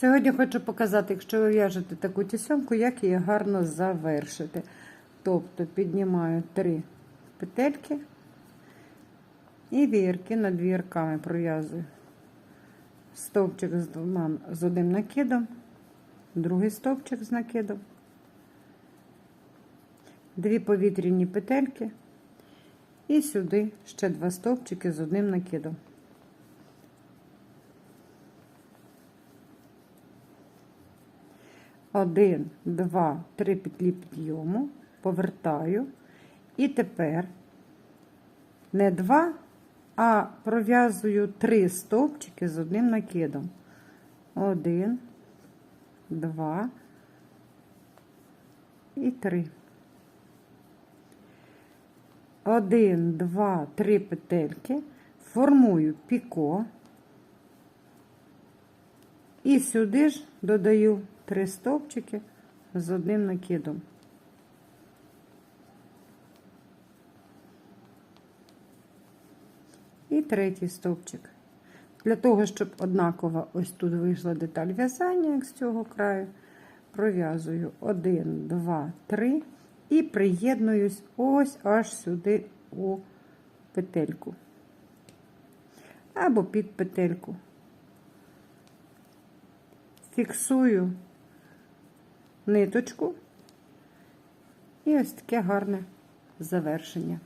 Сьогодні хочу показати, якщо ви в'яжете таку тісьомку, як її гарно завершити. Тобто піднімаю три петельки і вірки над вірками пров'язую. Стовпчик з двома з одним накидом, другий стовпчик з накидом, дві повітряні петельки і сюди ще два стовпчики з одним накидом. Один, два, три петлі підйому, повертаю. І тепер не два, а пров'язую три стовпчики з одним накидом. Один, два і три. Один, два, три петельки. Формую піко. І сюди ж додаю три стовпчики з одним накидом. І третій стовпчик. Для того, щоб однаково ось тут вийшла деталь в'язання, як з цього краю, пров'язую 1, 2, 3 і приєднуюсь ось аж сюди у петельку. Або під петельку. Фіксую ниточку і ось таке гарне завершення.